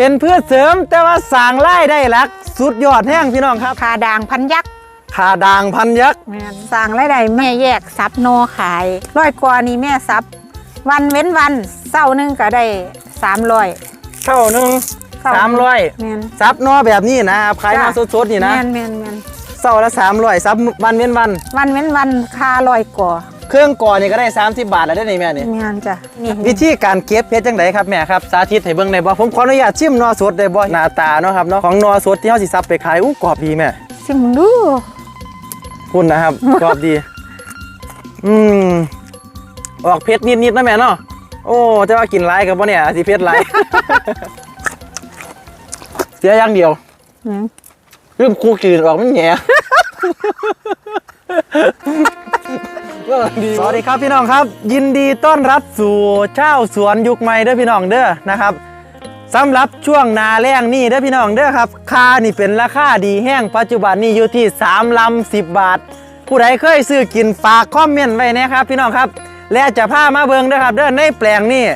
เป็นพืชเสริมแต่ว่าสร้างรายได้หลัก สุดยอดแห้งพี่น้องครับขาด่างพันยักษ์ขาด่างพันยักษ์แม่นสร้างรายได้แม่แยกซับโนขายร้อยกว่านี่แม่ซับ วันเว้นวันเศร้าหนึงก็ได้สามร้อยเท่าหนึ่งเท่าสามร้อยแม่น ซับนอแบบนี้นะครับขายมาจ้ะ สดๆนี่นะแม่นแม่นแม่นเศร้าละสามร้อยซับวันเว้นวัน วันเว้นวันค่าร้อยกว่า เครื่องก่อนี่ก็ได้ 30 บาทแล้วได้อนี่แม่นี่แม่นจ้ะนี่วิธีการเก็บเพชรจังไดครับแม่ครับสาธิตให้เบิ่งได้บ่ผมขออนุญาตชิมนอสดได้บ่หน้าตาเนาะครับเนาะของนอสดที่เฮาสิซับไปขายอู้กรอบดีแม่ชิมมึงดูคุณนะครับ กรอบดี อืมออกเพชรนิดๆนะแม่เนาะโอ้แต่ว่ากินหลายกับบ่เนี่ยอาจสิเพชรหลายเสียอย่างเดียวอืมลืมคู่จืดออกมั สวัสดีครับพี่น้องครับ ยินดีต้อนรับสู่เช่าสวนยุคใหม่เด้อพี่น้องเด้อนะครับสำหรับช่วงนาแรงนี่เด้อพี่น้องเด้อครับค่านี่เป็นราคาดีแห้งปัจจุบันนี่อยู่ที่3ลำ10 บาท ผู้ใดเคยซื้อกินฝากคอมเมนต์ไว้นะครับ พี่น้องครับ และจะพามาเบิงเด้อครับ เด้อในแปลงนี่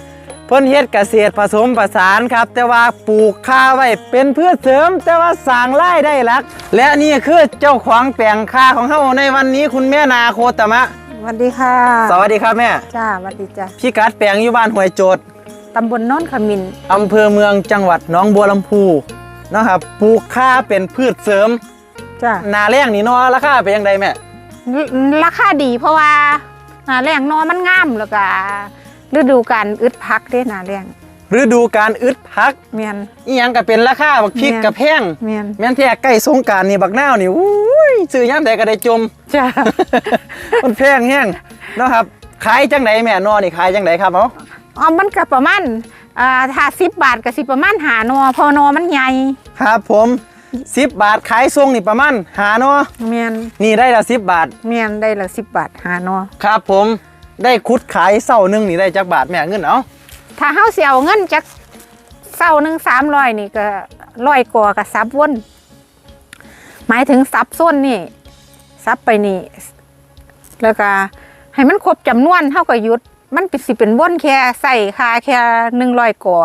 เพิ่นเฮ็ดเกษตรผสมผสานครับ แต่ว่าปลูกข้าไว้เป็นพืชเสริม แต่ว่าสร้างรายได้หลัก และนี่คือเจ้าของแปลงข้าของเฮาในวันนี้คุณแม่นาโคตมะ สวัสดีค่ะสวัสดีครับแม่ จ้าสวัสดีจ้าพี่กัดแปลงอยู่บ้านห้วยโจดตำบลโน้นขมินอำเภอเมืองจังหวัดหนองบัวลำพูนะครับปลูกข้าเป็นพืชเสริม จ้านาแรงนี่เนาะราคาเป็นยังไงแม่ ราคาดีเพราะว่าหนาแรงนอมันงามแล้วก็ฤดูการอึดพักเด้หนาแรง ฤดูการอึดพักเมียนอีหยังก็เป็นราคาบักพริกแม่นกับแพงเมียนแม่นแท้ใกล้สงกรารนี่บักนาวนี่อุ้ยซื้อยามใดก็ได้จม จ้า มันแพงแห้งเนาะครับขายจังไหนแม่นอนี่ขายจังไหนครับเอ้าอ๋อมันก็ประมาณอ่าถ้าสิบบาทก็สิประมาณหานอเพอนอมันใหญ่ครับ ผม10บาทขายทรงนี่ประมาณหานอเมียนนี่ได้ละ10บาท เมียนได้ละสิบบาทหานอ ครับผมได้คุดขายเศร้าหนึงนี่ได้จักบาทแม่เงินเอา ถ้าเฮาสิเอาเงินจากเศร้าหนึ่งสามร้อยนี่ก็ร้อยกว่ากับซับวนหมายถึงซับส้นนี่ซับไปนี่ แล้วก็ให้มันครบจำนวนเท่ากับยุด มันเป็นสิเป็นวนแค่ใส่ค่าแค่หนึ่งร้อยกว่า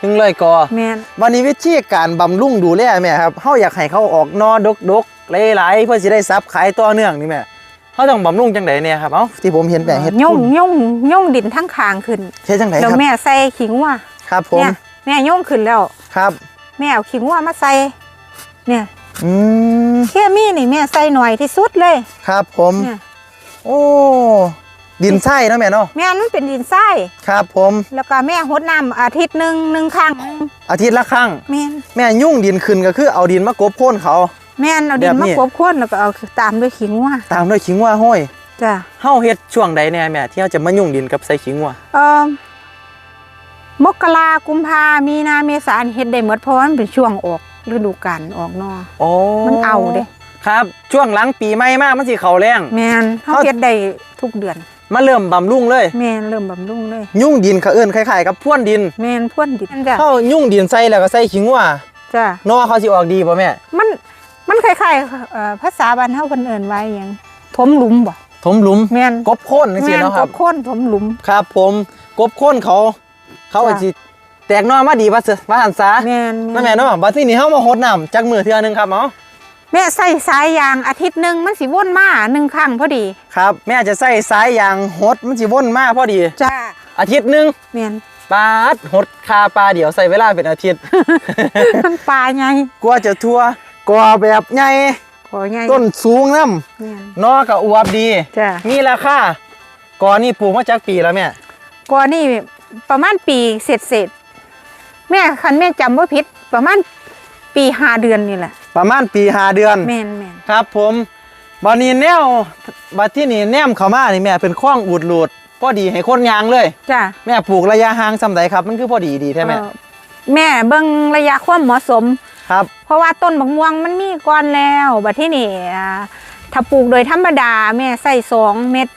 หนึ่งร้อยกอแม่นวันนี้วิธีการบำรุงดูแลแม่ครับเฮาอยากให้เขาออกนอดกดกๆหลายๆเพื่อสิได้ซับขายต่อเนื่องนี่แม่ เฮาต้องบำรุงจังไดเนี่ยครับเอ้าที่ผมเห็นแปลงเฮ็ดย่งคุณย่งย่งดินทั้งคางขึ้นเฮ็ดจังไดแล้วครับแม่ใส่ขิงว่าครับผมเนี่ยแม่ย่งขึ้นแล้ว ครับแม่เอาขิงว่ามาใส่ เนี่ยอืมเคมีนี่แม่ใส่หน่อยที่สุดเลยครับผม เนี่ยโอ้ดินไส้เนาะแม่เนาะแม่มันเป็นดินทรายครับผมแล้วก็แม่หดน้ำอาทิตย์หนึ่งหนึ่งครั้งอาทิตย์ละครั้ง แม่นแม่ยุ่งดินขึ้นก็คือเอาดินมากบโค่นเขา แม่นเอาดินแบบมานี้กบข้นแล้วก็เอาตามด้วยขิงว่าตามด้วยขิงว่าห้อยจ้ะเฮาเฮ็ดช่วงใดแน่แม่ที่เฮาจะมายุ่งดินกับใส่ขิงว่าเอ่อมกรากุมภามีนาเมษานี่เฮ็ดได้หมดเพราะว่ามันเป็นช่วงออกฤดูกาลออกนอ โอ้มันเอาเด้ ครับช่วงหลังปีใหม่มากมันสิเข้าแรง แม่นเฮาเขาเฮ็ดได้ทุกเดือน มาเริ่มบำรุงเลย แม่นเริ่มบำรุงเลย ยุ่งดินเขาเอิ้นคล้ายๆกับพ่วนดินแม่นพ่นดินจ้ะเฮายุ่งดินใส่แล้วก็ใส่ขิงว่าจ้ะนอเขาสิออกดีบ่แม่ มัน มันคล้ายๆเอ่อภาษาบ้านเฮาเพิ่นเอิ้นไว้หยังถมหลุมบ่ ถมหลุมแม่น กบโค่นจังซี่แม่นเนาะกครับ บโค่นถมหลุม ครับผมกบโค่นเขา เขาอาจจ้ะ สิแตกหนอมาดีว่าซะว่าหันซาแม่นนั่นแม่เนาะบัดนี้นี่เฮามาหดน้ำจักมือเทื่อหนึงครับเนาะแม่ใส่สายยางอาทิตย์หนึงมันสิวนมาหนึ่งครั้งพอดีครับ แม่จะใส่สายยางหดมันสิวนมาพอดี จ้าอาทิตย์หนึงแม่น ปาดหดคาปลาเดี๋ยวใส่เวลาเป็นอาทิตย์ มันปลาไงกลัวจะทั่ว กอแบบใหญ่ขอไงต้นสูงน้แม่นำนอก็อวบดี จ้ามีราคากอนี่ปลูกมาจากปีแล้วแม่ก่อนนี่ประมาณปีเสร็จเสร็จๆแม่คันแม่จำว่าผิดประมาณปีห้าเดือนนี่แหละประมาณปีหาเดือน แม่นแม่นครับผมบัดนี้แนวบัดที่นี่แนมเข้ามานี่แม่เป็นคล้องอูดหลูดพอดีให้คนยางเลย จ้าแม่ปลูกระยะห่างสำใดครับ มันคือพอดีดีใช่ไหมเอ่อแม่เบิ่งระยะความเหมาะสม ครับ เพราะว่าต้นบักม่วงมันมีก่อนแล้วบัดที่นี่อ่าถ้าปลูกโดยธรรมดาแม่ใส่สองเม็ด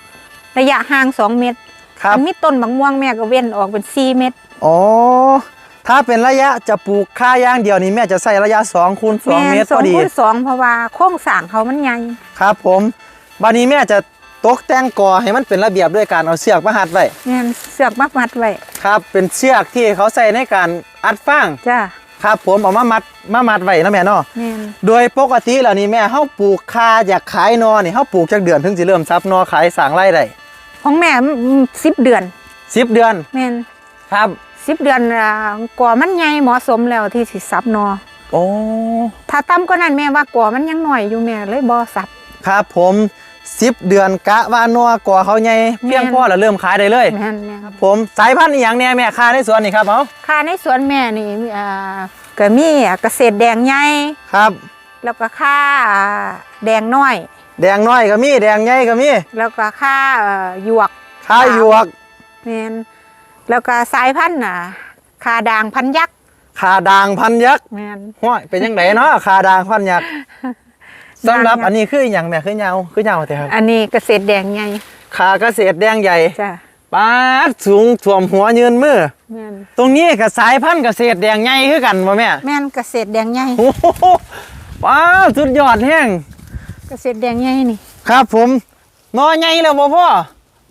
ระยะห่างสองเม็ดครับมันมีต้นบักม่วงแม่ก็เว้นออกเป็นสี่เม็ดอ๋อถ้าเป็นระยะจะปลูกค่ายางเดียวนี่แม่จะใส่ระยะ2คูณ2เมตรสพอองดีคูณสองเพราะว่าโครงสร้างเขามันใหญ่ครับผมบัดนี้แม่จะตกแต่งกอให้มันเป็นระเบียบด้วยการเอาเชือกมาหัดไว้แม่นเสือกมัดมัดไว้ครับ เป็นเชือกที่เขาใส่ในการอัดฟางจ้า ครับผมเอามามัดมามัดไว้นะแม่เนาะแม่นโดยปกติแล้วนี่แม่เฮาปลูกคาอยากขายนอนี่เฮาปลูกจักเดือนถึงสิเริ่มซับนอขายสร้างรายได้ของแม่สิบเดือน10เดือนแม่นครับสิบเดือนอ่ากว่ามันใหญ่เหมาะสมแล้วที่สิซับนอ โอ้ถ้าต่ำก็นั้นแม่ว่ากว่ามันยังหน่อยอยู่แม่เลยบ่ซับ ครับผม10เดือนกะว่านอกว่าเขาใหญ่เพียงแม่นพอแล้วเริ่มขายได้เลยแม่นแม่นผมสายพันธุ์อีหยังแน่แม่คาในสวนนี่ครับเฮาค่าในสวนแม่นี่อ่าก็มีเกษตรแดงใหญ่ครับ แล้วก็ค่าอ่าแดงน้อย แดงน้อยก็มีแดงใหญ่ก็มีแล้วก็ค่าเอ่อหยวกคาหยวกแม่นแล้วก็สายพันธุ์น่ะค่าด่างพันยักษ์คาด่างพันยักษ์แม่นห้อยเป็นยังไงเนาะคาด่างพันยักษ์ สำหรับด่างยักษ์อันนี้คืออหย่างแม่คือเหยาวคือเหยาวแต่ครับ อันนี้เกษตรแดงใหญ่คาเกษตรแดงใหญ่จ้ะปาดสูงท่วมหัวยืนมือ แม่นตรงนี้กับสายพันธุ์เกษตรแดงใหญ่คือกันบ่แม่แม่นเกษตรแดงใหญ่โอ้โหว้าวสุดยอดแห้งเกษตรแดงใหญ่นี่ครับผมนอใหญ่แล้วบ่พ่อ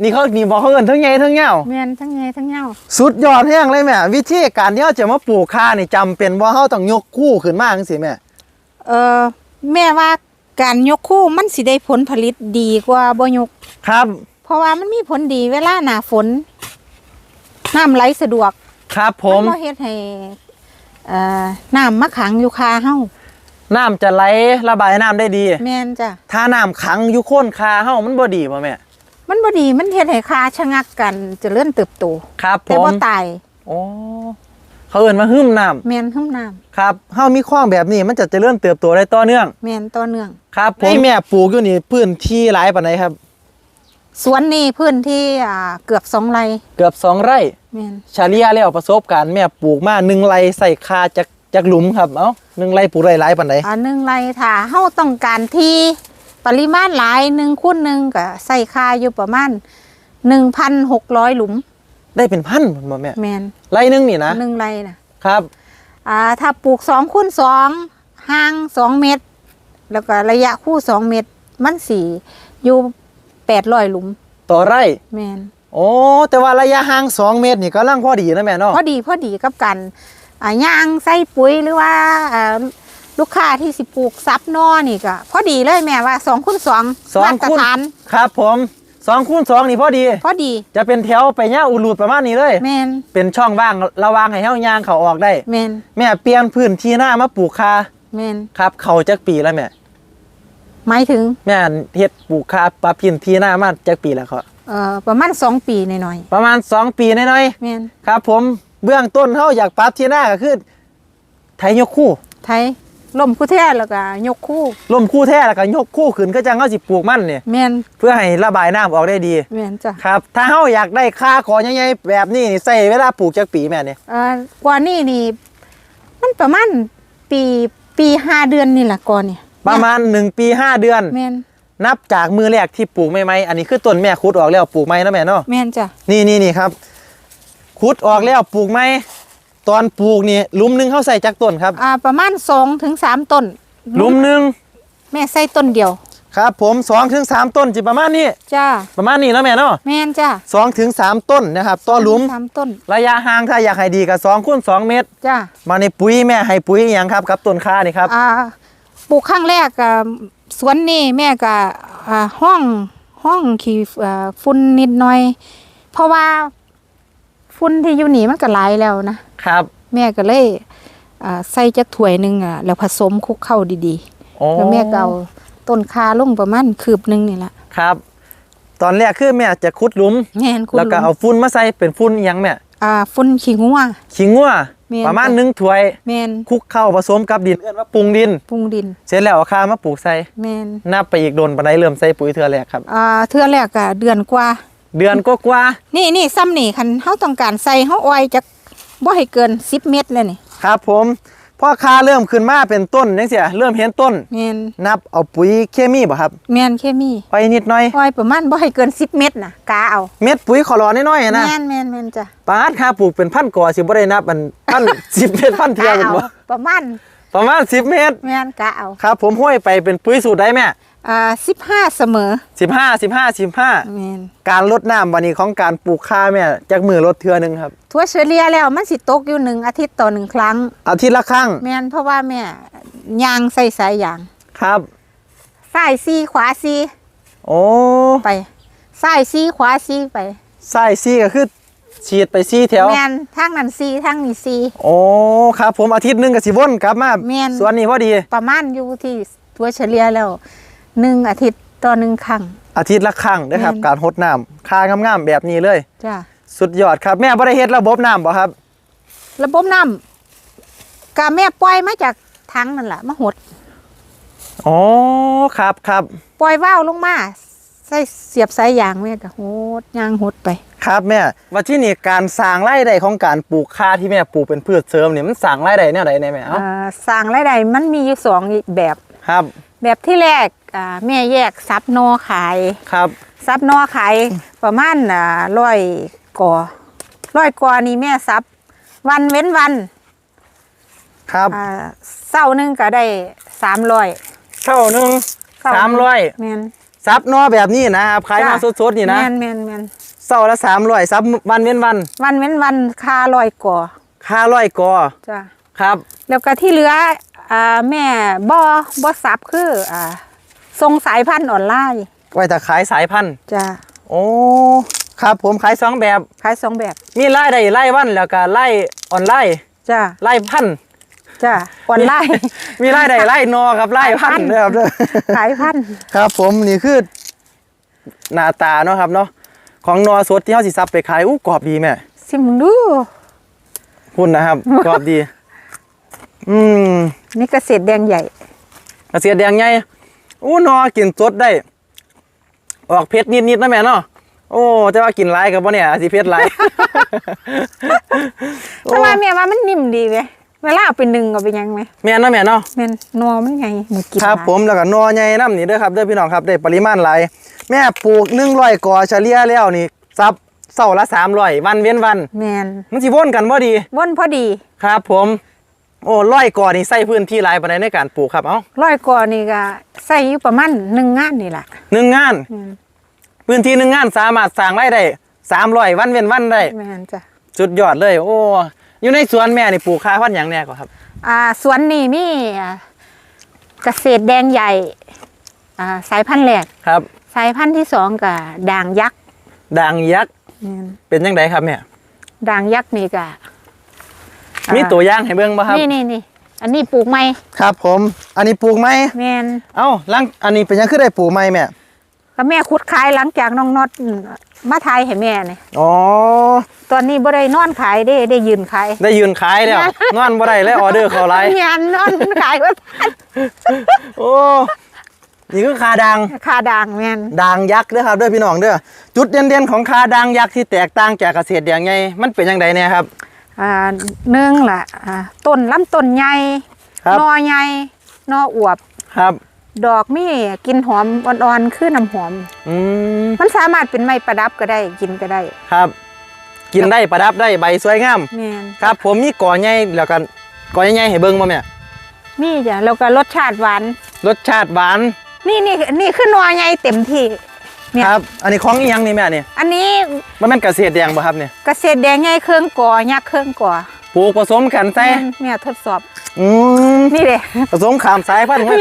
นี่เขานี่บอกเขาเอิ้นทั้งใหญ่ทั้งเหยาวแม่นทั้งใหญ่ทั้งยาวสุดยอดแห้งเลยแม่วิธีการที่เราจะมาปลูกคานี่จำเป็นว่าเฮาต้องยกคู่ขึ้นมาจังซี่แม่เออแม่ว่า การยกคู่มันสิได้ผลผลิตดีกว่าบ่ยก ครับ เพราะว่ามันมีผลดีเวลาหน้าฝนน้ำไหลสะดวกครับผม นบ่เฮ็ดให้เอ่อน้ำมาขังอยู่คาเฮาน้ำจะไหลระบายน้ำได้ดี แม่นจ้ะถ้าน้ำขังอยู่โค่นคาเฮามันบ่ดีบ่แม่มันบ่ดีมันเฮ็ดให้คาชะงักกันเจริญเติบโตครับผแต่มบ่ตาย โอ้ เขาเอิ้นมาหึ่มน้ำแม่นหึ้มน้ำครับเฮามีคว้างแบบนี้มันจะเจริญเติบโตได้ต่อเนื่องแม่นต่อเนื่อง ครับผมแม่ปลูกอยู่นี่พื้นที่หลายปานใดครับ สวนนี่พื้นที่อ่าเกือบสองไร่เกือบสองไร่แม่นเฉลี่ยแล้วประสบการณ์แม่ปลูกมาหนึ่งไร่ใส่คาจากจากหลุมครับเอ้าหนึ่งไร่ปลูกได้หลายปานใดอ่าหนึ่งไร่ถ้าเฮาต้องการที่ปริมาณหลายหนึ่งคูณหนึ่งก็ใส่คาอยู่ประมาณ1,600 หลุม ได้เป็นพันบ่แม่แม่นไร่หนึงนี่นะหนึ่งไร่น่ะครับ อ่าถ้าปลูกสองคูณสองห่างสองเมตร แล้วก็ระยะคู่สองเมตร มันสีอยู่แปดร้อยหลุมต่อไร่ แมนโอ้แต่ว่าระยะห่าง2เมตรนี่ก็ลังพอดีนะแม่เนาะพอดีพอดีกับกันอ่าย่างใส่ปุ๋ยหรือว่าอ่าลูกค้าที่สิปลูกซับนอนี่ก็พอดีเลยแม่ว่าสองคูณสองสองมาตรคูณฐาน ครับผม 2คูณ2นี่พอดี พอดีจะเป็นแถวไปเนี้ยอุลูดประมาณนี้เลยแมนเป็นช่องว่างระหวางให้เฮาย่างเขาออกได้แมนแม่เปลี่ยนพื้นที่หน้ามาปลูกคาแมนครับ เขาจักปีแล้วแม่หมายถึงแม่เฮ็ดปลูกคาปรับพื้นที่หน้ามาจักปีแล้วเขาเอ่อประมาณสองปีหน่อยประมาณ2ปีน้อยๆแมนๆครับ ผมเบื้องต้นเฮาอยากปรับที่หน้าก็คือไถยกคู่ ไทย ล่มคู่แท้แล้วก็ยกคู่ล่มคู่แท้แล้วก็ยกคู่ขึ้นก็จังเฮาสิปลูกมันเนี่ยแมนเพื่อให้ระบายน้ำออกได้ดีแมนจ้ะครับ ถ้าเฮาอยากได้ค่าขอใหญ่ๆแบบนี้นี่ใส่เวลาปลูกจักปีแม่เนี่ยเอ่อกว่านี่นี่มันประมาณปีปีห้าเดือนนี่แหละก่อนเนี่ยประมาณ1ปี5เดือนแมนนับจากมือแรกที่ปลูกใหม่ๆอันนี้คือต้นแม่ขุดออกแล้วปลูกใหม่นะแม่เนาะแมนจ้ะนี่นี่นี่ครับขุดออกแล้วปลูกไหม ตอนปลูกนี่หลุมหนึงเขาใส่จักต้นครับอ่าประมาณสองถึงสามต้นหลุมหนึงแม่ใส่ต้นเดียว ครับผมสองถึงสามต้นจิประมาณนี้ จ้า ประมาณนี้นะแม่เนาะแมนจ้าสองถึงสามต้นนะครับต่อหลุมสามต้นระยะห่างถ้าอยากให้ดีก็สองคูณสองเมตร จ้ามาในปุ๋ยแม่ให้ปุ๋ยอหย่างครับกับต้นค่านี่ครับอ่าปลูกข้างแรกกับสวนนี่แม่ก็อ่าห้องห้องขี้อ่าฝุ่นนิดหน่อย เพราะว่า ฝุ่นที่อยู่นี่มันก็หลายแล้วนะครับ แม่ก็เลยอ่าใส่จักถ้วยหนึ่งอะแล้วผสมคลุกเข้าดีโอ้ๆแล้วแม่ก็เอาต้นคาลงประมาณคืบหนึงนี่แหละครับ ตอนแรกคือแม่จะขุดหลุมแม่นคุณแล้วก็ลุงเอาฟุ้นมาใส่เป็นฟุ้นอหยังแม่อ่าฝุ่นขี้งัวขิงงัวแม่นประมาณจ้ะหนึ่งถ้วยแม่นคลุกเข้าผสมกับดินเอื้อนว่าปรุงดินปรุงดิน เสร็จแล้วเอาคามาปลูกใส่แม่นนับไปอีกโดนปานใดเริ่มใส่ปุ๋ยเทื่อแรกครับอ่าเทื่อแรกก็เดือนกว่า เดือนก็กว่า นี่นี่ซ้ำนี่คันเฮาต้องการใส่เฮาอ้อยจักบ่ให้เกิน10เม็ดเลยนี่ ครับผมพอคาเริ่มขึ้นมาเป็นต้นจังซี่เริ่มเห็นต้นแม่นนับเอาปุ๋ยเคมีบ่ครับ แม่นเคมีไปนิดหน่อยอ้อยประมาณบ่ให้เกิน10เม็ดน่ะกาเอา เม็ดปุ๋ยขอรอน้อยๆนะแม่นแม่นแม่นจ้ะปาดค่าปลูกเป็นพันก่อสิบ่ได้นับอันพัน10เม็ดพันเทียกาเป็นเอาบ่ประมาณ ประมาณ10เม็ดแม่นกาเอาครับ ผมห้อยไปเป็นปุ๋ยสูตรได้แม่อ่าสิบห้าเสมอสิบห้าสิบห้าสิบห้าแมนการลดน้ำวันนี้ของการปลูกข้าวแม่จากมือลดเทือหนึงครับ ทั่วเฉลี่ยแล้วมันสิตกอยู่หนึ่งอาทิตย์ต่อหนึ่งครั้ง อาทิตย์ละครั้งแมนเพราะว่าแม่ยางใส่สายยางครับ ซ้ายซีขวาซีโอ้ไปซ้ายซีขวาซีไปไส้ซี่ก็คือ ฉีดไปซี่แถวแมนทางนั้นซีทางนี้ซีโอ้ครับ ผมอาทิตย์หนึงกับสิวนกลับมาแม่นสวนนี้พอดี ประมาณอยู่ที่ทั่วเฉลี่ยแล้วหนึ่งอาทิตย์ต่อหนึ่งครั้ง อาทิตย์ละครั้งนะครับ แม่น การหดน้ำค่างามๆแบบนี้เลย จ้ะสุดยอดครับแม่บ่ได้เฮ็ดระบบน้ำบ่ครับ ระบบน้ำกาแม่ปล่อยมาจากถังนั่นแหละมาหด อ๋อครับครับปล่อยว่าวลงมาใส่เสียบสายยางแม่ก็หดยางหดไป ครับแม่ว่าที่นี่การสร้างรายได้ของการปลูกข้าที่แม่ปลูกเป็นพืชเสริมเนี่ยมันสร้างรายได้แนวใดแน่แม่เอ้าอ่าสร้างรายได้มันมีอยู่สองแบบครับ แบบที่แรกอ่าแม่แยกซับนอขายครับซับนอขายประมาณอ่าร้อยกอร้อยกอนี่แม่ซับวันเว้นวัน ครับอ่าเศร้าหนึงก็ได้สามร้อยเท่าหนึงสามร้อยแมน ซับนอแบบนี้นะครับขายนอจ้ะสดๆนี่นะ แมนแมนแมน เศร้าละสามร้อยซับวันเว้นวัน วันเว้นวันค่าร้อยกอค่าร้อยกอจ้ะครับ แล้วก็ที่เหลืออ่าแม่บ่บ่ซับคืออ่าส่งสายพันธุ์ออนไลน์ไว้แต่ขายสายพันธุ์จ้ะโอ้ครับผมขายสองแบบ ขายสองแบบมีไล่ได้ไล่วันแล้วก็ไล่ออนไลน์จ้ะไล่พันธุ์จ้ะออนไลน์ มีไล่ได้ไล่นอกับไล่พันธุ์เด้อครับเด้อขายพันธุ์ครับผมนี่คือหน้าตาเนาะครับเนาะ ของนอสดที่เฮาสิซับไปขายอู้กรอบดีแม่สิมึงดูพุ่นนะครับ กรอบดี อืมนี่เกษตรแดงใหญ่กระเสียแดงใหญ่อู้นอกินสดได้ ออกเผ็ดนิดๆนะแม่เนาะโอ้แต่ว่ากินหลายกับบ่เนี่ยอาจสิเผ็ดหลายแต่ว่าแม่ว่ามันนิ่มดีเว้ย เวลาเอาไปนึ่งเอาไปหยังไหมแม่นเนาะแม่เนาะแม่นนัวมันไงหมูกินครับหลายผมแล้วก็นอใหญ่น้ำนี่เด้อครับเด้อพี่น้องครับได้ปริมาณหลายแม่ปลูก100กอเฉลี่ยแล้วนี่ซับเสาละ300วันเว้นวัน แม่นมันสิวนกันบ่ดีว่นพอดีครับ ผม โอ้ร้อยกอนี่ใส่พื้นที่หลายปานใดในการปลูกครับเอ้าร้อยกว่านี่ก็ใส่อยู่ประมาณหนึ่งงานนี่แหละหนึ่งงาน แม่นพื้นที่หนึ่งงานสามารถสร้างรายได้300วันเว้นวันได้ แม่นจ้ะ สุดยอดเลย โอ้ อยู่ในสวนแม่นี่ปลูกข้าวพันธุ์หยังแน่ก็ครับ อ่าสวนนี่มีอ่าเกษตรแดงใหญ่อ่าสายพันธุ์แรกครับ สายพันธุ์ที่สองกับด่างยักษ์ด่างยักษ์แม่นเป็นยังไงครับแม่ด่างยักษ์นี่ก็มีตัวอย่างให้เบิ่งบ่ครับ นี่นี่นี่อันนี้ปลูกไหมครับผม อันนี้ปลูกไหม แม่นเอ้าลังอันนี้เป็นยังคือได้ปลูกไหมแม่ ก็แม่ขุดขายหลังจากน้องน็อตมาทายให้แม่นี่อ๋อ ตอนนี้บ่ได้นอนขายได้ได้ยืนขายได้ยืนขายแล้วนอนบ่ได้เลยออเดอร์เขาไลายแม่นนอนขายว่าโอ้นี่คือคาดังคาด่างแม่นด่างยักษ์เด้อครับเด้อพี่น้องเด้อจุดเด่นๆของคาด่างยักษ์ที่แตกต่างจากเกษตรอย่างไงมันเป็นยังไงเนี่ยครับอ่าหนึ่งล่ะอ่าต้นลำต้นใหญ่ครับนอใหญ่นออวบครับ ดอกมีกลินหอมอ่อนๆคือน้ำหอมอืมมันสามารถเป็นไม้ประดับก็ได้กินก็ได้ครับ กินได้ประดับได้ใบสวยงามแม่นครับ ผมมีก่อใหญ่แล้วกันก่อใหญ่ๆให้เบิ่งบ่แม่มีจ้ะแล้วก็รสชาติหวาน รสชาติหวานนี่นี่นี่คือนอใหญ่เต็มที่เนี่ยครับ อันนี้ของอีหยังนี่แม่นี่อันนี้มันเป็นเกษตรแดงบ่ครับเนี่ยเกษตรแดงใหญ่เครื่องก่อยักษ์เครื่องก่อ ปลูกผสมกันใส่แม่นแม่ทดสอบ อืมนี่เลยผสมขามสายพันธุ์แม่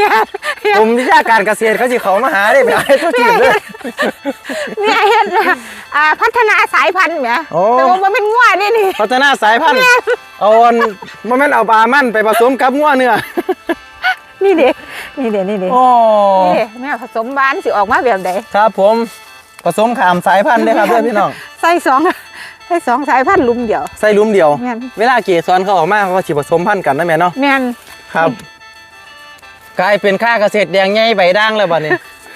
ผมวิชาการเกษตรเขาสิเขามาหาได้ไปให้ทุกทีเลยแม่เฮ็ดอ่าพัฒนาสายพันธุ์แหมโอ้แต่ว่ามันเป็นง่วนี่นี่ พัฒนาสายพันธุ์เอาอันบ่แม่นเอาปลามันไปผสมกับงัวเนื้อนี่เด้นี่เด้นี่เด้โอ้นี่เด้แม่ผสมบานสิออกมาแบบใดครับผมผสมขามสายพันธุ์เด้อครับเพื่อนพี่น้องใส่สอง ใส่สองสายพันธุ์ลุมเดียว ใส่หลุมเดียว แม่น เวลาเกสรเขาออกมาเขาก็สิผสมพันธุ์กันนะแม่เนาะแม่นครับ กลายเป็นค่าเกษตรแดงใหญ่ใบด่างแล้วบัดนี้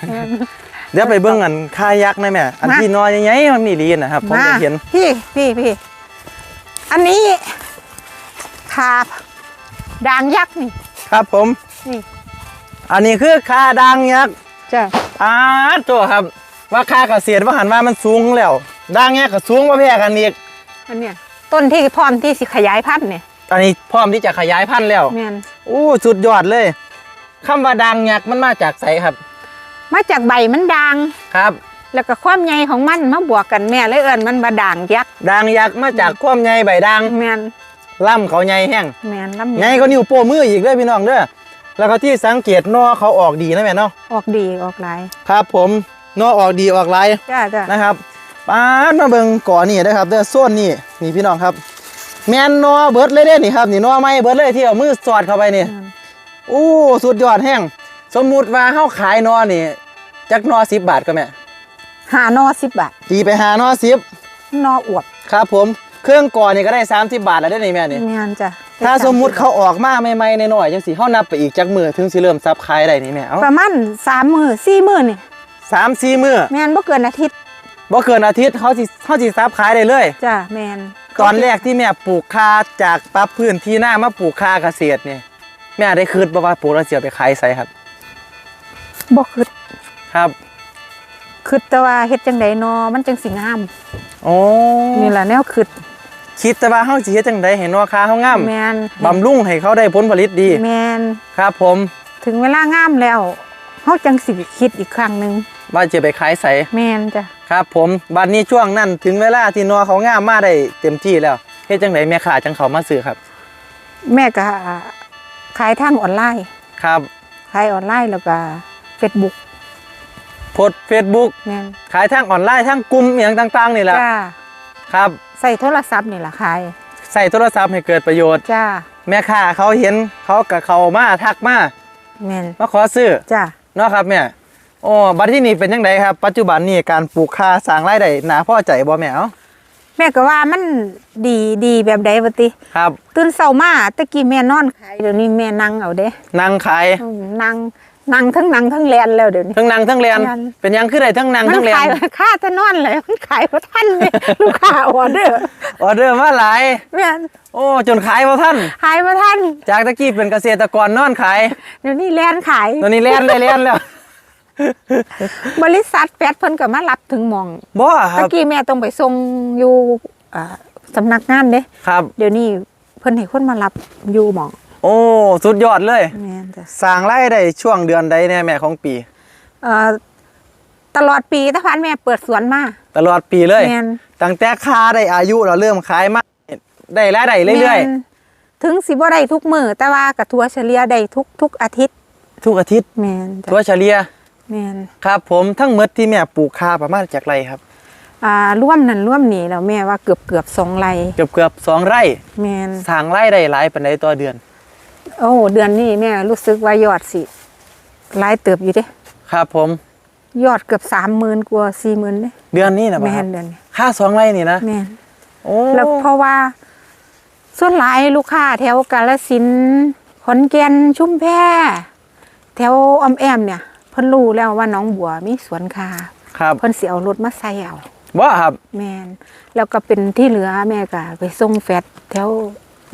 แม่นเดี๋ยวไปเบิ่งอันค่ายักษ์นะแม่ อันมาที่น้อยใหญ่ๆมันมีลีนนะครับผมมาจะเห็นพี่พี่พี่อันนี้คาด่างยักษ์นี่ ครับผม นี่ อันนี้คือค่าด่างยักษ์จ้ะอ่าตัวครับ ว่าค่าเกษตรว่าหันว่ามันสูงแล้ว ด่างยักษ์ก็สูงกว่าแพ้กันอีก อันเนี้ยต้นที่พร้อมที่สิขยายพันธุ์เนี่ยอันนี้พร้อมที่จะขยายพันธุ์แล้วแม่นอู้สุดยอดเลยคำว่าด่างยักษ์มันมาจากไสครับ มาจากใบมันด่าง ครับแล้วก็ความใหญ่ของมันมาบวกกันแม่เลยเอิ้นมันบ่ด่างยักษ์ด่างยักษ์มาจากความใหญ่ใบด่างแม่นล่ำเขาใหญ่แห้งแม่นลำใหญ่ก็นิ้วโป้มืออีกเด้อพี่น้องเด้อแล้วก็ที่สังเกตนอเขาออกดีนะแม่เนาะออกดีออกหลายครับ ผมนอออกดีออกลายจ้าจ้านะครับ ป้าดมาเบิ่งก่อนนี่นะครับเด้อโซนนี่นี่พี่น้องครับ แมนนอเบิร์ดเลยเด้นี่ครับนี่นอไม้เบิร์ดเลยที่เอามือสอดเข้าไปนี่อู้สุดยอดแห้งสมมุติว่าเฮาขายนอนี่จักนอ10บาทก็แม่หานอ10บาทตีไปหานอ10นออวบครับผมเครื่องก่อนนี่ก็ได้ 30 บาทแล้วได้อนี่แม่นี่แม่นจ้ะถ้าสมมุติเขาออกมาใหม่ๆหน่อยๆจังสิเฮานับไปอีกจักมือถึงสิเริ่มซับขายได้นี่แม่เอ้าประมาณ3มื้อ4มื้อนี่สามสี่มือแม่นบ่เกินอาทิตย์ บ่เกินอาทิตย์เขาสิเขาสิซับขายได้เลย จ้าแม่นตอนแรกที่แม่ปลูกคาจากปรับพื้นที่หน้ามาปลูกคาเกษตรเนี่ยแม่ได้คืดบ่ว่าปลูกแล้วเสียไปขายไสครับ บ่คิดครับคิดแต่ว่าเฮ็ดจังได๋นอมันจังสิงามโอ้นี่ล่ะแนวคิดคิดแต่ว่าเฮาสิเฮ็ดจังไดให้นอคาเฮางามแม่นบำรุงให้เขาได้ผลผลิตดีแม่นครับผม ถึงเวลางามแล้วเฮาจังสิคิดอีกครั้งหนึง ว่าจะไปขายไสแม่นจ้ะครับ ผมบัดนี้ช่วงนั้นถึงเวลาที่นอเขางามมาได้เต็มที่แล้วเฮ็ดจังไดแม่ค้าจังเขามาซื้อครับ แม่ก็ขายทางออนไลน์ครับขายออนไลน์แล้วก็ Facebook โพสต์ Facebook แม่นขายทางออนไลน์ทางกลุ่มอหย่างต่าง ๆ นี่แหละจ้าครับใส่โทรศัพท์นี่ล่ะขายใส่โทรศัพท์ให้เกิดประโยชน์ จ้าแม่ค้าเขาเห็นเขากับเขามาทักมาแม่นมาขอซื้อจ้าเนาะครับแม่ โอ้บัดที่นี่เป็นยังไงครับ ปัจจุบันนี่การปลูกคาสร้างรายได้น่าพอใจบ่แม่เอ้าแม่ก็ว่ามันดีดีแบบใดบ่ติครับ ตื่นเช้ามาตะกี้แม่นอนขายเดี๋ยวนี้แม่นั่งเอาเด้นั่งขายอืมนั่งนั่งทั้งนั่งทั้งแลนแล้วเดี๋ยวนี้ ทั้งนั่งทั้งเรียน เรียน เป็นหยังคือได้ทั้งนั่งมัทั้งเรียนขายค่าจะนอนเลยมันขายบ่ทันเลยลูกค้าออเดอร์ออเดอร์มาหลาย แม่นโอ้จนขายบ่ทันขายบ่ทันจากตะกี้เป็นเกษตรกรนอนขายเดี๋ยวนี้แลนขาย ตอนนี้เลียนเลยเลียนแล้ว บริษัทแฟดเพิ่นก็มารับถึงหมองบ่คตะรับกี้แม่ต้องไปส่งอยู่อ่าสำนักงานเด้ครับ เดี๋ยวนี้เพิ่นให้คนมารับอยู่หมองโอ้ สุดยอดเลย แม่นจ้ะสร้างรายได้ช่วงเดือนใดแน่แม่ของปี เอ่อตลอดปีถ้าพันแม่เปิดสวนมา ตลอดปีเลย แม่น ตั้งแต่คาได้อายุเราเริ่มขายมาได้รายได้เรื่อยแม่นถึงสิบ่ได้ทุกมื้อแต่ว่าก็ถัวเฉลี่ยได้ทุกทุกอาทิตย์ ๆ ทุกอาทิตย์แม่นจ้ะตัวเฉลี่ย แม่นครับผมทั้งหมดที่แม่ปลูกคาประมาณจากไรครับ อ่าร่วมนั่นร่วมนี่แล้วแม่ว่าเกือบเกือบสองไร่เกือบเกือบสองไร่แม่นสร้างไร่ได้หลายปันใดต่อเดือน โอ้เดือนนี้แม่รู้สึกว่ายอดสิหลายเติบอยู่เด้ครับผม ยอดเกือบ30,000กว่า40,000เด้เดือนนี้นะแม่ครับนเดือนนี้ค่าสองไร่นี่นะแม่น โอ้แล้วเพราะว่า ส่วนหลายลูกค้าแถวกาลสินธุ์ขอนแก่นชุมแพแถวออมแอมเนี่ยเพิ่นรู้แล้วว่าน้องบัวมีสวนคาครับเพิ่นสิเอารถมาใส่เอาว่าครับแม่นแล้วก็เป็นที่เหลือแม่ก็ไปส่งแฟดแถว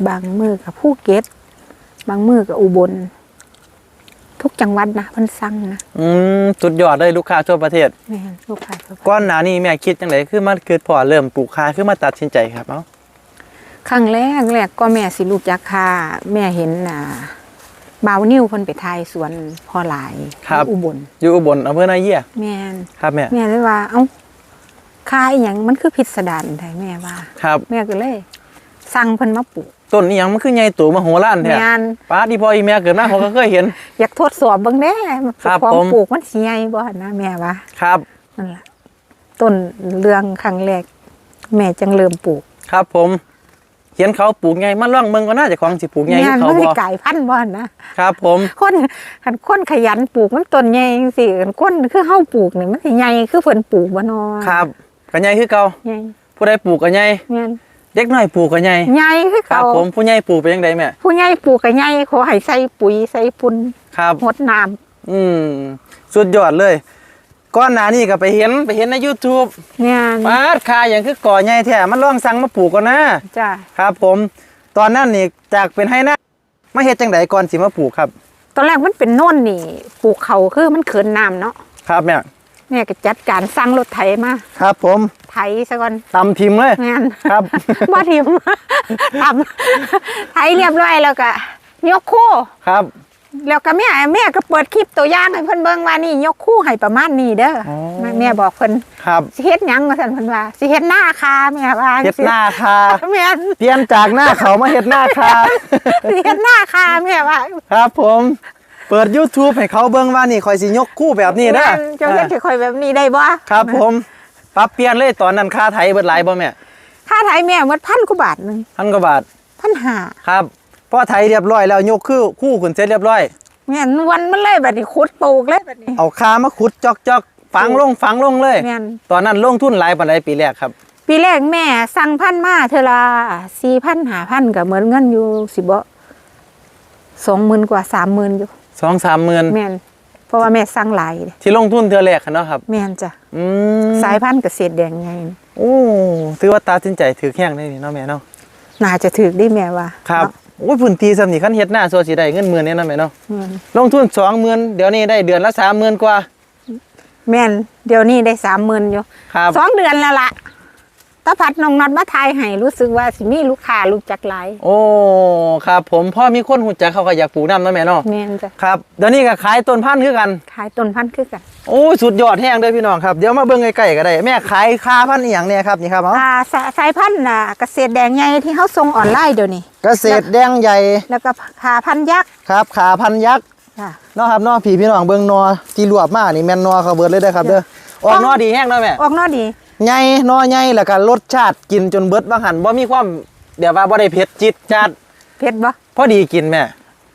บางมือกับภูเก็ตบางมือกับอุบล ทุกจังหวัดนะเพิ่นสั่งนะอืมสุดยอดเลยลูกค้าทั่วประเทศแม่นลูกค้าทั่วไปก้อนหนานี่แม่คิดจังไดคือมันคือพอเริ่มปลูกคาคือมาตัดสินใจครับเอ้าครั้งแรกแรกก็แม่สิลูกจักค่าแม่เห็นอ่า บาวนิ้วเพิ่นไปทายสวนพอหลายที่อุบลอยู่อุบลอำเภอนาเยียแม่นครับแม่แม่เลยว่า เอ้าค่าอีหยังมันคือพิสดารแท้แม่ว่า ครับ แม่ก็เลย สั่งเพิ่นมาปลูกต้นนี้ยังมันคือใหญ่ตัวมโหฬารแท้แม่นป้าที่พ่ออีแม่เกิดมาผมก็เคยเห็น อยากทดสอบเบิ่งแน่ครับของผม ปลูกมันสิใหญ่บ่นะแม่ว่าครับนั่นล่ะต้นเรื่องครั้งแรกแม่จังเริ่มปลูก ครับผม เห็นเขาปลูกไงมาล่องเมืองก็น่าจะของสิปลูกไงแม่ที่นเขามันบสิอกกลายพันธุ์บ่นะครับผมคนคันคนขยันปลูกมันต้นใหญ่จังซี่คันคนคือเฮาปลูกนี่มันสิใหญ่คือเพิ่นปลูกบ่เนาะครับกันใหญ่คือเก่าใหญ่ผู้ใดปลูกกันใหญ่แม่นเด็กน้อยปลูกกันใหญ่ใหญ่คือครัเก่าบผมผู้ใหญ่ปลูกเป็นยังไงแม่ผู้ใหญ่ปลูกก็ใหญ่ขอให้ใส่ปุ๋ยใส่ปุ่นครับหดน้ำอืมสุดยอดเลย ก้อนหนานี่ก็ไปเห็นไปเห็นใน YouTube เนี่ยปาดคาอย่างคือก่อใหญ่แท้มันลองสั่งมาปลูกก่อนนะจ้ะครับ ผมตอนนั้นนี่จากเป็นให้นะมาเฮ็ดจังไดก่อนสิมาปลูกครับ ตอนแรกมันเป็นโน่นนี่ปลูกเขาคือมันเขินน้ำเนาะครับแม่แม่ก็จัดการสั่งรถไถมา ครับ ผมไถซะก่อนตำทิมเลยงานครับ บ่ทิมทำไถเรียบร้อยแล้วก็ยกโคครับ แล้วก็แม่แม่ก็เปิดคลิปตัวอย่างให้เพิ่นเบิ่งว่านี่ยกคู่ให้ประมาณนี้เด้อออ แม่แม่บอกเพิ่นครับสิเฮ็ดหยังว่าซั่นเพิ่นว่าสิเฮ็ดหน้าคาแม่ว่าเฮ็ดหน้าคาแม่เปลี่ยนจากหน้าเขามาเฮ็ดหน้าคาสิเฮ็ดหน้าคาแม่ว่าครับผม เปิด YouTube ให้เขาเบิ่งว่านี่คอยสิยกคู่แบบนี้นะแม่เจ้าเฮ็ดให้ข่อยแบบนี้ได้บ่ครับผมปรับเปลี่ยนเลยตอนนั้นค่าไถเบิดหลายบ่แม่ค่าไถแม่หมดพันกว่าบาทหนึงพันกว่าบาทพันห้าครับ พอไถเรียบร้อยแล้วยกคู่คู่ขึ้นเสร็จเรียบร้อยแม่นวันมันเลยบัดนี้ขุดปลูกเลยบัดนี้ เอาคามาขุดจอกจอกฝังลงฝังลงเลย แม่น ตอนนั้นลงทุนหลายปานใดปีแรกครับ ปีแรกแม่สั่งพันมาเทอละ4,000 5,000ก็เหมือนเงินอยู่สิบ่20,000กว่า30,000อยู่ สองสามหมื่นแม่นเพราะว่าแม่สั่งหลายเด้ที่ลงทุนเทือแรกอะเนาะครับ แม่นจ้ะอืมสายพันธุ์เกษตรแดงไงโอ้ถือว่าตัดสินใจถือแข้งได้นี่เนาะแม่เนาะ น่าจะถือได้แม่ว่าครับ โอ้ยพื้นที่สำนี่คันเฮ็ดหน้าสัวสิได้เงินหมื่นเนี่ยเนาะแม่เนาะแม่นลงทุนสองหมื่นเดี๋ยวนี้ได้เดือนละสามหมื่นกว่า แม่นเดี๋ยวนี้ได้สามหมื่นอยู่ครับ สองเดือนแล้วล่ะ ตาพัดน้องน็อตมาทายให้รู้สึกว่าสิมีลูกค้ารู้จักหลายโอ้ครับ ผมพ่อมีคนหูจักเขาก็อยากปลูกน้ำเนาะแม่เนาะแม่นจ้ะครับเดี๋ยวนี้ก็ขายต้นพันธุ์คือกัน ขายต้นพันธุ์คือกันโอ้สุดยอดแห้งเด้อพี่น้องครับเดี๋ยวมาเบิ่งใกล้ๆก็ได้แม่ขายคาพันธุ์อีหยังเนี่ยครับนี่ครับเอาอ่าสาสายพันธุ์น่ะเกษตรแดงใหญ่ที่เขาส่งออนไลน์เดี๋ยวนี้ เกษตรแดงใหญ่แล้วก็ขาพันธุ์ยักษ์ครับขาพันธุ์ยักษ์จ้ะเนาะครับเนาะพี่พี่น้องเบิ่งนอที่รวบมานี่แม่นนอเขาเบิดเลยเด้อครับเด้อออกนอดีแห้งเนาะแม่ออกนอดี ใหญ่นอใหญ่แล้วก็รสชาติกินจนเบิดบางหันบ่มีความเดี๋ยวว่าบ่ได้เผ็ดจิตจัดเผ็ดบ่พอดีกินแม่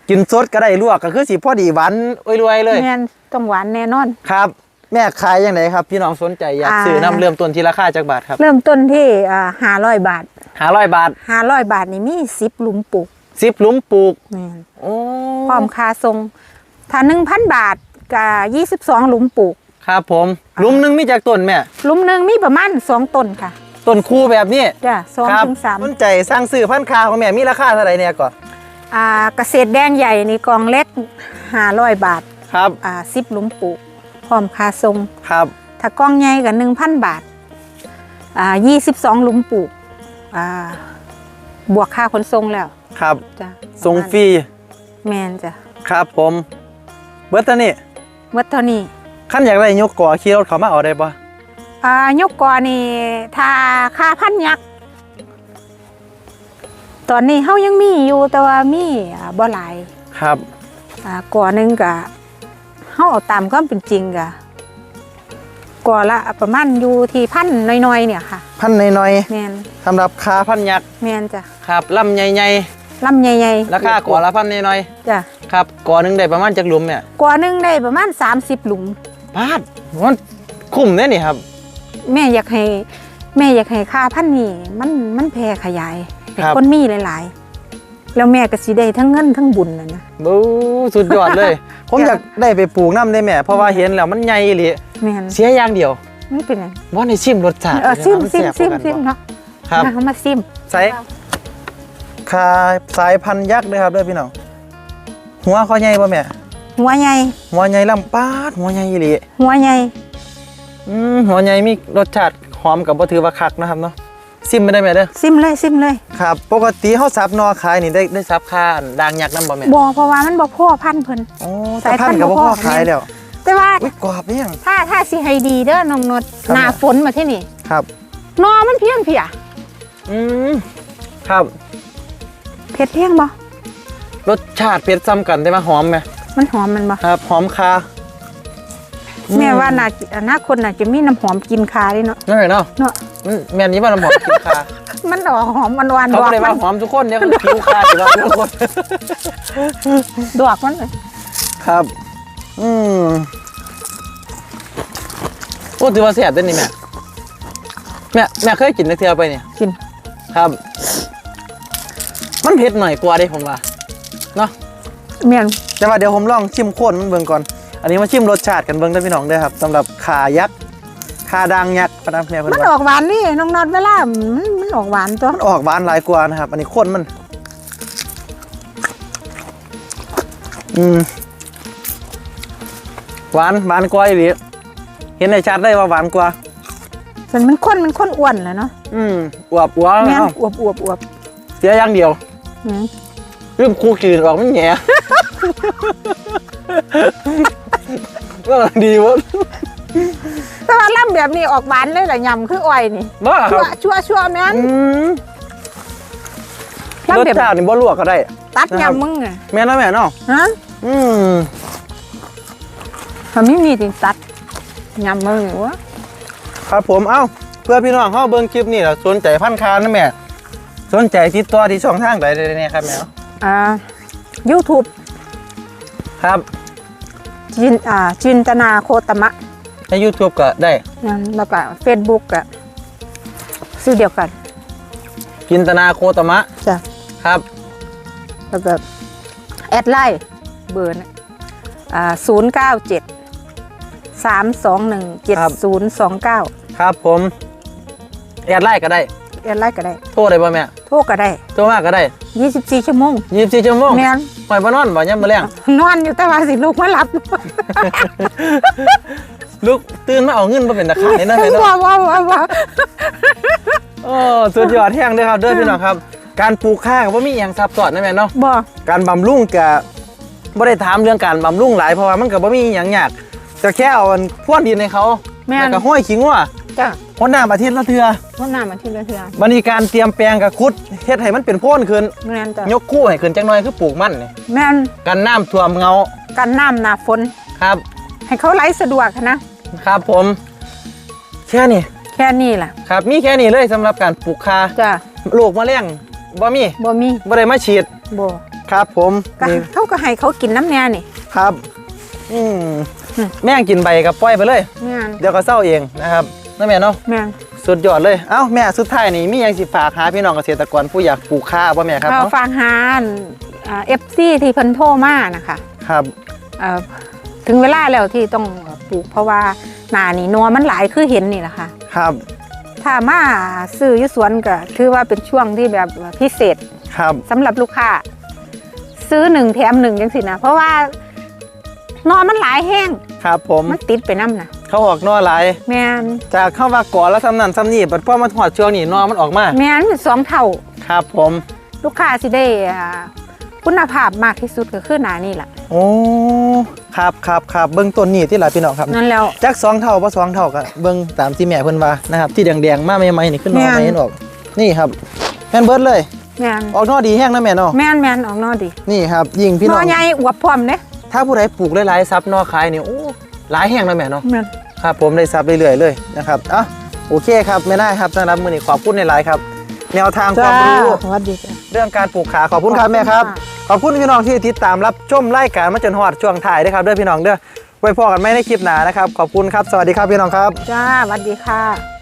กินสดก็ได้ลวกก็คือสิพอดีหวานอวยรวยเลยแม่นต้องหวานแน่นอนครับ แม่ขายยังไงครับ พี่น้องสนใจอยากอ่าซื้อน้ำเริ่มต้นที่ราคาจักบาทครับ เริ่มต้นที่อ่าห้าร้อยบาท500บาทห้าร้อยบาทนี่มีสิบหลุมปลูก10หลุมปลูกแม่นโอ้พร้อมค่าทรงถ้าหนึ่งพันบาทกับยี่สิบสองหลุมปลูก ครับผมหลุมหนึงมีจากต้นแม่หลุมหนึ่งมีประมาณสองต้นค่ะต้นคู่แบบนี้จ้ะสองครับถึงสามสนใจสร้างซื้อพันธุ์คาของแม่มีราคาเท่าไหร่เนี่ยก่อนอ่าเกษตรแดงใหญ่นี่กองเล็กห้าร้อยบาทครับอ่าสิบหลุมปลูกพร้อมค่าทรง ครับถ้ากองใหญ่กับหนึ่งพันบาท อ่ายี่สิบสองหลุมปลูก อ่า บวกค่าขนส่งแล้วครับจ้ะส่งฟรีแมนจ้ะครับผมเบิร์ตนี่ เมื่อเท่านี้ ขั้นอยากได้ยกก่อขี่รถเขามาเอาได้ปะอ่ายกกอนี่ถ้าค่าพันยักษ์ตอนนี้เฮายังมีอยู่แต่ว่ามีอ่าบ่หลายครับอ่าก่อหนึงก็เฮาเอาตามความเป็นจริงก็ก่อละประมาณอยู่ที่พันน้อยๆเนี่ยค่ะพันหน่อยแมนๆสำหรับคาพันยักษ์แมนจ้ะครับลำใหญ่ลำใหญ่ๆๆราคาก่อละพันน้อยจ้ะๆครับก่อหนึงได้ประมาณจักหลุมเนี่ยก่อหนึงได้ประมาณ 30 หลุม พาดมันคุ้มเนี่ยนี่ครับ แม่อยากให้แม่อยากให้ค่าพันธุ์นี่มันมันแพร่ขยายให้ครับ คนมีหลาย ๆ แล้วแม่ก็สิได้ทั้งเงินทั้งบุญนะนะ บูสุดยอดเลย ผมอยากได้ไปปลูกน้ำได้แม่ เพราะว่าเห็นแล้วมันใหญ่เลยแม่นเสียอย่างเดียวมันเป็นไงว่าในชิมรสชาติเออซิมนซิมแซ่บซิมกว่าซิมกันบ่เนาะครับมาเขามาซิมใส่คาสายพันธุ์ยักษ์เลยครับเด้อพี่น้องหัวเขาใหญ่ป่ะแม่ หัวใหญ่หัวใหญ่ลำปาดหัวใหญ่อีหลีหัวใหญ่อืมหัวใหญ่มีรสชาติหอมกับบ่ถือว่าคักนะครับเนาะซิมไม่ได้แม่เด้อซิมเลยซิมเลยครับ ปกติเฮาสับนอขายนี่ได้ได้สับค่าอันด่างยักษ์นํบ่แม่บ่เพราะว่ามันบ่พ่อพันธุ์เพิ่นโอ้สายแต่พัพันนธุ์ธุ์กับบ่บ่พพออขายแล้วแต่ว่าอุ้ยกรอบเนี่ยงถ้าถ้าสิให้ดีเด้อน้องนดครับหน้าฝนมาที่นี่ครับนอมันเพียงเพียอืมครับเผ็ดเพียงบ่รสชาติเผ็ดซ้ำกันแต่ว่าหอมไหม มันหอมมันบ่ครับหอมคาแม่ว่าน่าอนาคตน่าจะมีน้ำหอมกินคาเด้เนาะนั่นเลยเนาะเนาะมันแม่นนี้ว่าน้ำหอมกินคามันออกหอมมันหวานเขาดอกไม่ได้มัว่านหอมทุกคนเนี่ยคือผิวคาอยู่แล้วทุกคนดอกมันเลยครับ อืมโอ้ถือว่าแซ่บเด้วนี่แม่แม่แม่เคยกินในเทียวไปเนี่ยกิน ครับ มันเผ็ดหน่อยกว่าเด้ผมว่าเนาะแม่น แต่ว่าเดี๋ยวผมลองชิมโคนมันเบิ่งก่อน อันนี้มาชิมรสชาติกันเบิ่งได้อพี่น้องเด้อครับสำหรับขายักษ์ขาดังยักษ์พนักแม่เพิ่นมันว่าออกหวานนี่น้องนอดเวลามันมันออกหวานตัวมันออกหวานหลายกว่านะครับ อันนี้ข้นมัน อืมหวานหวานกว่าอีหลีเห็นในชัดได้ว่าหวานกว่า ส่วนมันข้นมันข้นอ้วนแหละเนาะอืมอวบอวบแม่นเอ้าอวบอวบอวบเสียอย่างเดียว อืม ลืมคู่จืดออกมันแหง่ก็ดีวะแต่ว่าล่ำแบบนี้ออกหวานเลยแหละยำคืออ้อยนี่บ้าคชัรัวบชัวชัวแม่นอืมรล่ำสแบบชาตินี่บ่ลวกก็ได้ ตัดนะครับยำมึงอะแม่นนะแม่เนาะฮะอืมมันไม่มีจริงตัดยำมึงวะครับผมเอ้า เพื่อพี่น้องเข้าเบิ่งคลิปนี่แล้วสนใจพันคานะแม่ สนใจติดต่อที่ช่องทางใดได้เนี่ยครับแม่เนาะ อ่า YouTube ครับ จินอ่าจินตนาโคตมะใน YouTube ก็ได้ นั่นแล้วก็ Facebook ก็ชื่อเดียวกันจินตนาโคตมะจ้ะครับ แล้วก็แอดไลน์เบอร์นะอ่าศูนย์เก้าเจ็ดสามสองหนึ่งเจ็ดศูนย์สองเก้าครับผมแอดไลน์ก็ได้แอดไลน์ก็ได้ โทรได้ป่ะแม่ โทรก็ได้ โทรมาก็ได้ยี่สิบสี่ชั่วโมง 24 ชั่วโมงแม่นปล่อยบ่นอนบ่ยามมื้อแลงนอนอยู่แต่ว่าสิลูกมาหลับลุกตื่นมาเอาเงินมาเป็นตะขายนะแม่เนาะว้าวว้าวว้าวว้าวโอ้สุดยอดแห้งเด้อครับเด้อพี่น้องครับ การปลูกข้าวก็บ่มีอหย่างซับซ้อนนะแม่เนาะบ่การบำรุงก็บ่ได้ถามเรื่องการบำรุงหลายเพราะว่ามันก็บ่มีอหย่างยากก็แค่เอาอันพ่วนดินให้เขาแม่แล้วนก็ห้อยขิงว่าจ้ะ พ่นน้ำอาทิตย์ละเทื่อวันหน้ามาที่เรือเทือบัดนี้การเตรียมแปลงก็ขุดเฮ็ดให้มันเป็นโพ่นขึ้นแม่นจ้ะยกคู่ให้ขึ้นจังน้อยคือปลูกมันนี่แม่นกันน้ำท่วมเงากันน้ำหนาฝนครับ ให้เขาไหลสะดวกนะครับผม แค่นี้แค่นี้แหละครับ มีแค่นี้เลยสำหรับการปลูกคาจ้ะโรคแมลงบ่มีบ่มีบ่ได้มาฉีดบ่ครับผมก็นี่เขาก็ให้เขากินน้ำแน่นี่ครับ อืมอืมแม่งกินใบกับปล่อยไปเลยแม่นเดี๋ยวก็เศร้าเองนะครับ นั่นแม่เนาะแม่นสุดยอดเลย เอ้าแม่สุดท้ายนี่มีหยังสิฝากหาพี่น้องเกษตรกรผู้อยากปลูกข้าวบ่แม่ครับเราเนาะฟังหาเอฟซีที่เพิ่นโทรมานะคะครับ เอ่อถึงเวลาแล้วที่ต้องปลูกเพราะว่าหนานี่นัวมันหลายคือเห็นนี่แหละค่ะ ครับถ้าถ้ามาซื้ออยุสวนก็ถือว่าเป็นช่วงที่แบบพิเศษครับสำหรับลูกค้าซื้อหนึ่งแถมหนึ่งจังสินะเพราะว่านอมันหลายแห้งครับผมมันติดไปน้ำนะ เขาออกนอหลายแมนจากเข้าว่าก่อนแล้วทำนั่นทำนี่บัดพอมาหอดช่วงนี้นอมันออกมาแมนสองเท่าครับผมลูกค้าสิได้อ่าคุณภาพมากที่สุดก็คือหนานี่แหละโอ้ครับครับครับเบิ้งต้นนี่ที่หลายพี่น้องครับนั่นแล้วจักสองเท่าป่สองเท่าก็เบิ้งตามที่แม่เพิ่นว่านะครับที่แดงๆมาใหม่ๆนี่ขึ้นนอแม่นใหม่ออก นี่ครับแม่นเบิดเลยแมนออกนอดีแห้งนะแม่เนาะแมนแมนออกนอดี นี่ครับยิ่งพี่นน้อองใหญ่อวบพร้อมเด้ถ้าผู้ใดปลูกหลายๆซับนอขายนี่โอ้หลายแห้งนะแม่เนาะแมน ครับผมได้ซับเรื่อยๆเลยนะครับอะโอเคครับไม่ได้ครับสำหรับมื้อนี้ขอบคุณในหลายๆครับ แนวทางความรู้สวัสดีจ้ะ เรื่องการปลูกขาขอบคุณครับแม่ครับ ขอบคุณพี่น้องที่ติดตามรับชมรายการมาจนฮอดช่วงถ่ายด้วยครับเด้อพี่น้องเด้อไว้พอกันไม่ในคลิปหน้านะครับ ขอบคุณครับสวัสดีครับพี่น้องครับ จ้าสวัสดีค่ะ